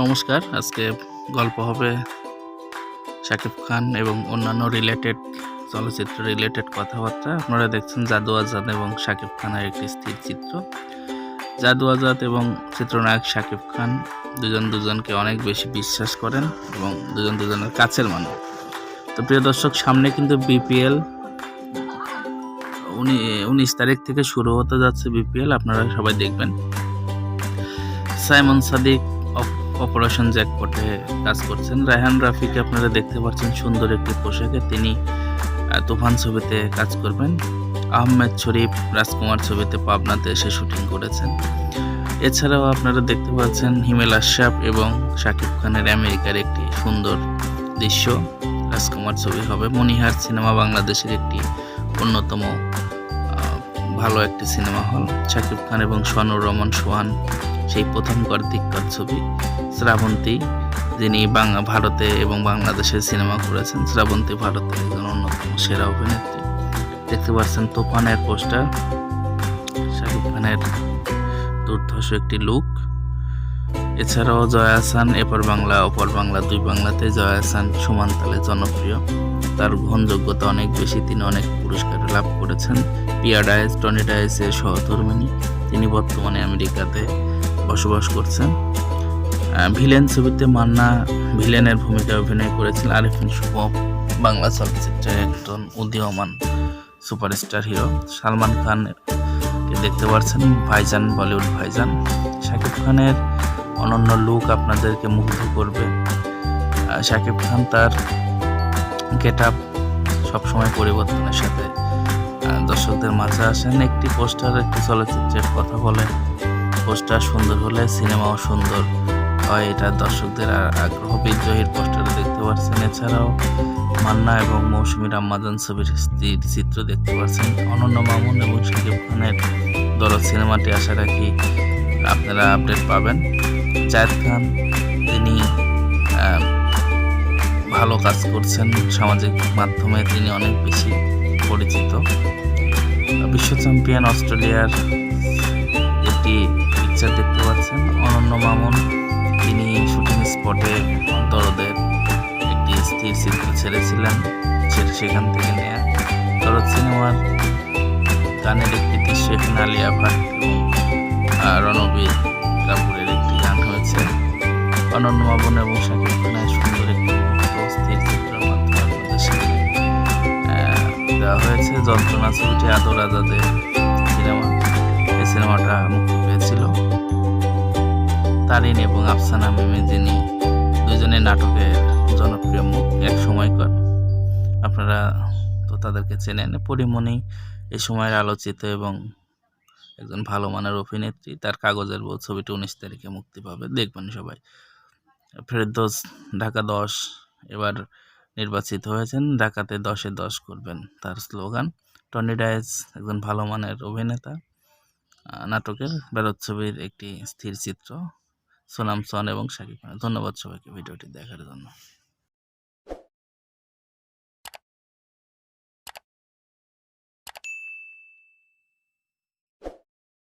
নমস্কার। আজকে গল্প হবে শাকিব খান এবং অন্যান্য রিলেটেড চলচ্চিত্র রিলেটেড কথাবার্তা। আপনারা দেখছেন জাদু আজাদ এবং শাকিব খানের একটি স্থির চিত্র। জাদু আজাদ এবং চিত্রনায়ক শাকিব খান দুজন দুজনকে অনেক বেশি বিশ্বাস করেন এবং দুজন দুজনের কাছের মানুষ। তো প্রিয় দর্শক, সামনে কিন্তু বিপিএল উনি, উনিশ তারিখ থেকে শুরু হতে যাচ্ছে বিপিএল আপনারা সবাই দেখবেন। সাইমন সাদিক অপারেশন জ্যাকপটে কাজ করছেন। রায়হান রাফিকে আপনারা দেখতে পাচ্ছেন সুন্দর একটি পোশাকে। তিনি তুফান ছবিতে কাজ করবেন। আহমেদ শরীফ রাজকুমার ছবিতে পাবনাতে এসে শুটিং করেছেন। এছাড়াও আপনারা দেখতে পাচ্ছেন হিমেল আশরাফ এবং শাকিব খানের আমেরিকার একটি সুন্দর দৃশ্য। রাজকুমার ছবি হবে মনিহার সিনেমা বাংলাদেশের একটি অন্যতম ভালো একটি সিনেমা হল। শাকিব খান এবং সোহানুর রহমান সোহান, সেই প্রথম কার্তিককার ছবি। শ্রাবন্তী, যিনি বাংলা, ভারতে এবং বাংলাদেশের সিনেমা করেছেন শ্রাবন্তী ভারতের একজন অন্যতম সেরা অভিনেত্রী। দেখতে পাচ্ছেন তুফানের পোস্টার, শাকিব খানের দুর্ধর্ষ একটি লুক। এছাড়াও জয়া আহসান এপার বাংলা অপর বাংলা, দুই বাংলাতে জয়া আহসান সমান তালে জনপ্রিয়। তার গ্রহণযোগ্যতা অনেক বেশি, তিনি অনেক পুরস্কার লাভ করেছেন। পিয়া ডায়েস টনি সহধর্মিনী, তিনি বর্তমানে আমেরিকাতে বসবাস করছেন। ভিলেন ছবিতে মান্না ভিলেনের ভূমিকায় অভিনয় করেছেন আরিফিন শুভ বাংলা চলচ্চিত্রের একজন উদীয়মান সুপারস্টার হিরো সালমান খানকে দেখতে পাচ্ছেন ভাইজান বলিউড ভাইজান। শাকিব খানের অনন্য লুক আপনাদেরকে মুগ্ধ করবে। শাকিব খান তার গেট আপ সবসময় পরিবর্তনের সাথে দর্শকদের মাঝে আসেন। একটি পোস্টার একটি চলচ্চিত্রের কথা বলে পোস্টার সুন্দর হলে সিনেমাও সুন্দর। হয়, এটা দর্শকদের আগ্রহ। বিদ্রোহীর পোস্টারে দেখতে পাচ্ছেন এছাড়াও মান্না এবং মৌসুমী রাম্মাজান ছবির চিত্র দেখতে পাচ্ছেন অনন্য মামুন এবং শাকিব খানের দরদ সিনেমাটি আশা রাখি আপনারা আপডেট পাবেন। জায়েদ খান, তিনি ভালো কাজ করছেন সামাজিক মাধ্যমে, তিনি অনেক বেশি পরিচিত। বিশ্ব চ্যাম্পিয়ন অস্ট্রেলিয়ার একটি পিকচার দেখতে পাচ্ছেন, অনন্য মামুন। তিনি শুটিং স্পটে দরদের একটি স্থির চিত্র ছেড়েছিলেন সেখান থেকে নেয়া দরদ সিনেমার গানের একটি দৃশ্য এখানে আলিয়া ভাট এবং রণবীর কাপুরের একটি গান হয়েছে। অনন্য মামুন এবং শাকিব খানের সুন্দর একটি স্থির চিত্রের মাধ্যমে দেওয়া হয়েছে। যন্ত্রণা ছবিটি আদর আজাদের সিনেমা এই সিনেমাটা মুক্তি পেয়েছিল। তারিন এবং আফসানা মিমি, যিনি দুজনের নাটকের জনপ্রিয় মুখ এক সময়কার। আপনারা তো তাদেরকে চেনেন। পরিমণি এই সময়ের আলোচিত এবং একজন ভালো মানের অভিনেত্রী। তার কাগজের বউ ছবিটি উনিশ তারিখে মুক্তি পাবে। দেখবেন সবাই। ফেরদৌস ঢাকা দশ এবার নির্বাচিত হয়েছেন। ঢাকাতে দশে দশ করবেন তার স্লোগান। টনি ডায়েস একজন ভালো মানের অভিনেতা। নাটকের বেরোত ছবির একটি স্থির চিত্র। সোনাম সন এবং শাকিব খান ধন্যবাদ সবাইকে ভিডিওটি দেখার জন্য।